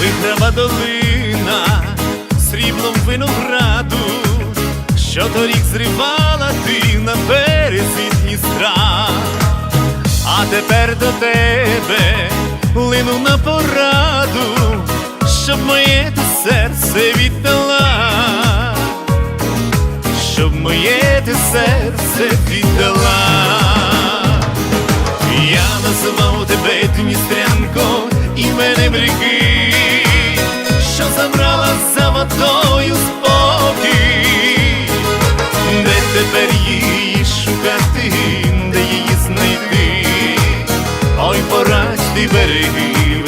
виграва долина сріблом винограду, що торік зривала ти на березі Дністра, а тепер до тебе лину на пораду, щоб моє ти серце віддала, щоб моє ти серце віддала. Я називав тебе Дністрянко іменем ріки, брать береги.